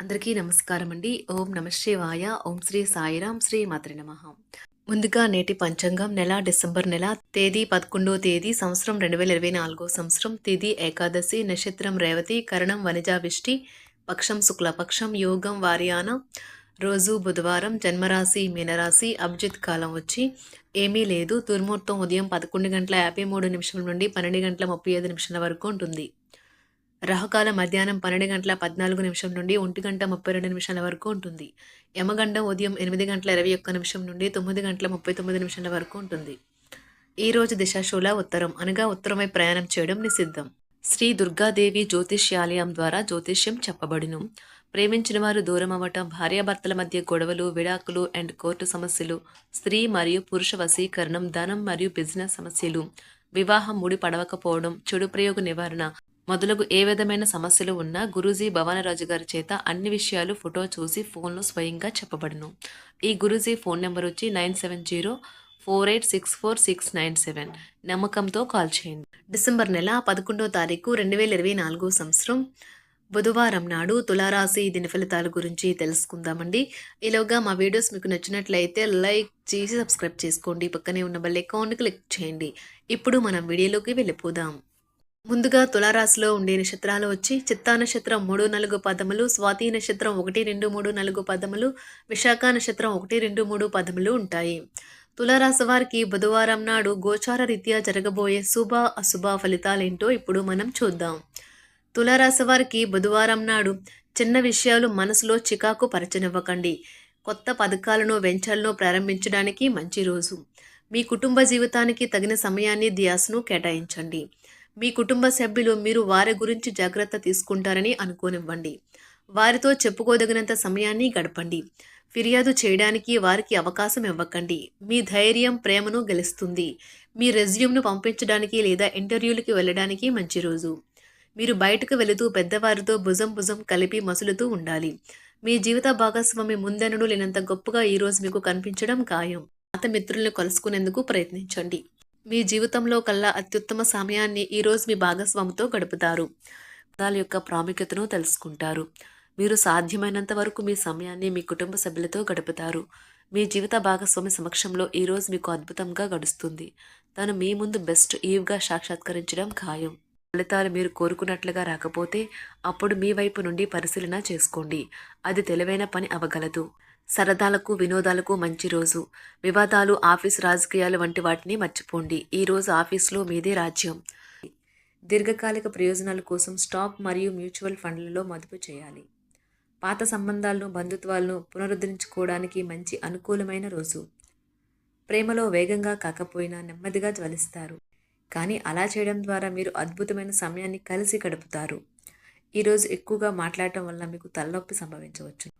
అందరికీ నమస్కారం అండి ఓం నమ శివాయ. ఓం శ్రీ సాయిరాం శ్రీ మాత్రి నమ. ముందుగా నేటి పంచాంగం నెల డిసెంబర్ నెల తేదీ పదకొండో తేదీ సంవత్సరం రెండు వేల ఇరవై నాలుగో సంవత్సరం తిథి ఏకాదశి నక్షత్రం రేవతి కరణం వనిజావిష్టి పక్షం శుక్లపక్షం యోగం వారియాన రోజు బుధవారం జన్మరాశి మీనరాశి అభిజిత్ కాలం వచ్చి ఏమీ లేదు. దుర్ముహూర్తం ఉదయం పదకొండు గంటల యాభై మూడు నిమిషం నుండి పన్నెండు గంటల ముప్పై ఐదు నిమిషాల వరకు ఉంటుంది. రహకాల మధ్యాహ్నం పన్నెండు గంటల పద్నాలుగు నిమిషం నుండి ఒంటి గంట ముప్పై రెండు నిమిషాల వరకు ఉంటుంది. యమగండం ఉదయం ఎనిమిది గంటల ఇరవై ఒక్క నిమిషం నుండి తొమ్మిది గంటల ముప్పై తొమ్మిది నిమిషాల వరకు ఉంటుంది. ఈ రోజు దిశాశూల ఉత్తరం అనగా ఉత్తరమై ప్రయాణం చేయడం నిషిద్ధం. శ్రీ దుర్గాదేవి జ్యోతిష్యాలయం ద్వారా జ్యోతిష్యం చెప్పబడును. ప్రేమించిన వారు దూరం అవ్వటం భార్యాభర్తల మధ్య గొడవలు విడాకులు అండ్ కోర్టు సమస్యలు స్త్రీ మరియు పురుష వశీకరణం ధనం మరియు బిజినెస్ సమస్యలు వివాహం ముడి పడవకపోవడం చెడు ప్రయోగ నివారణ మొదలగు ఏ విధమైన సమస్యలు ఉన్నా గురూజీ భవానరాజు గారి చేత అన్ని విషయాలు ఫోటో చూసి ఫోన్లో స్వయంగా చెప్పబడును. ఈ గురూజీ ఫోన్ నెంబర్ వచ్చి nine seven zero four eight six four six nine seven. నమ్మకంతో కాల్ చేయండి. డిసెంబర్ నెల పదకొండో తారీఖు రెండు వేల ఇరవై నాలుగో సంవత్సరం బుధవారం నాడు తులారాశి దిన ఫలితాల గురించి తెలుసుకుందామండి. ఈలోగా మా వీడియోస్ మీకు నచ్చినట్లయితే లైక్ చేసి సబ్స్క్రైబ్ చేసుకోండి. పక్కనే ఉన్న బెల్ అకౌంట్ క్లిక్ చేయండి. ఇప్పుడు మనం వీడియోలోకి వెళ్ళిపోదాం. ముందుగా తులారాశిలో ఉండే నక్షత్రాలు వచ్చి చిత్తా నక్షత్రం మూడు నాలుగు పదములు స్వాతి నక్షత్రం ఒకటి రెండు మూడు నాలుగు పదములు విశాఖ నక్షత్రం ఒకటి రెండు మూడు పదములు ఉంటాయి. తులారాశి వారికి బుధవారం నాడు గోచార రీత్యా జరగబోయే శుభ అశుభ ఫలితాలేంటో ఇప్పుడు మనం చూద్దాం. తులారాశి వారికి బుధవారం నాడు చిన్న విషయాలు మనసులో చికాకు పరచనివ్వకండి. కొత్త పథకాలను వెంచర్లను ప్రారంభించడానికి మంచి రోజు. మీ కుటుంబ జీవితానికి తగిన సమయాన్ని ధ్యాసను కేటాయించండి. మీ కుటుంబ సభ్యులు మీరు వారి గురించి జాగ్రత్త తీసుకుంటారని అనుకోనివ్వండి. వారితో చెప్పుకోదగినంత సమయాన్ని గడపండి. ఫిర్యాదు చేయడానికి వారికి అవకాశం ఇవ్వకండి. మీ ధైర్యం ప్రేమను గెలుస్తుంది. మీ రెజ్యూమ్ను పంపించడానికి లేదా ఇంటర్వ్యూలకి వెళ్ళడానికి మంచి రోజు. మీరు బయటకు వెళుతూ పెద్దవారితో భుజం భుజం కలిపి మసులుతూ ఉండాలి. మీ జీవిత భాగస్వామి ముందెనడు లేనంత గొప్పగా ఈరోజు మీకు కనిపించడం ఖాయం. పాత మిత్రులను కలుసుకునేందుకు ప్రయత్నించండి. మీ జీవితంలో కల్లా అత్యుత్తమ సమయాన్ని ఈరోజు మీ భాగస్వామితో గడుపుతారు. పదాల యొక్క ప్రాముఖ్యతను తెలుసుకుంటారు. మీరు సాధ్యమైనంత వరకు మీ సమయాన్ని మీ కుటుంబ సభ్యులతో గడుపుతారు. మీ జీవిత భాగస్వామి సమక్షంలో ఈరోజు మీకు అద్భుతంగా గడుస్తుంది. తను మీ ముందు బెస్ట్ ఈవ్గా సాక్షాత్కరించడం ఖాయం. ఫలితాలు మీరు కోరుకున్నట్లుగా రాకపోతే అప్పుడు మీ వైపు నుండి పరిశీలన చేసుకోండి. అది తెలివైన పని అవగలదు. సరదాలకు వినోదాలకు మంచి రోజు. వివాదాలు ఆఫీస్ రాజకీయాలు వంటి వాటిని మర్చిపోండి. ఈ రోజు ఆఫీస్లో మీదే రాజ్యం. దీర్ఘకాలిక ప్రయోజనాల కోసం స్టాక్ మరియు మ్యూచువల్ ఫండ్లలో మదుపు చేయాలి. పాత సంబంధాలను బంధుత్వాలను పునరుద్ధరించుకోవడానికి మంచి అనుకూలమైన రోజు. ప్రేమలో వేగంగా కాకపోయినా నెమ్మదిగా జ్వలిస్తారు. కానీ అలా చేయడం ద్వారా మీరు అద్భుతమైన సమయాన్ని కలిసి గడుపుతారు. ఈరోజు ఎక్కువగా మాట్లాడటం వల్ల మీకు తలనొప్పి సంభవించవచ్చు.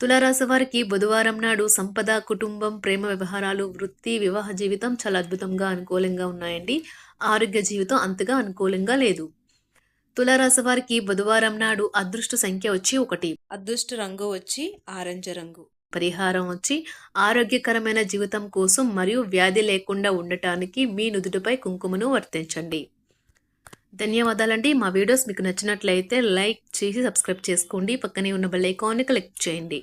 తులారాశి వారికి బుధవారం నాడు సంపద కుటుంబం ప్రేమ వ్యవహారాలు వృత్తి వివాహ జీవితం చాలా అద్భుతంగా అనుకూలంగా ఉన్నాయండి. ఆరోగ్య జీవితం అంతగా అనుకూలంగా లేదు. తులారాశి వారికి బుధవారం నాడు అదృష్ట సంఖ్య వచ్చి ఒకటి. అదృష్ట రంగు వచ్చి ఆరెంజ్ రంగు. పరిహారం వచ్చి ఆరోగ్యకరమైన జీవితం కోసం మరియు వ్యాధి లేకుండా ఉండటానికి మీ నుదుటిపై కుంకుమను వర్తించండి. ధన్యవాదాలండి. మా వీడియోస్ మీకు నచ్చినట్లయితే లైక్ చేసి సబ్స్క్రైబ్ చేసుకోండి. పక్కనే ఉన్న బెల్ ఐకాన్ని క్లిక్ చేయండి.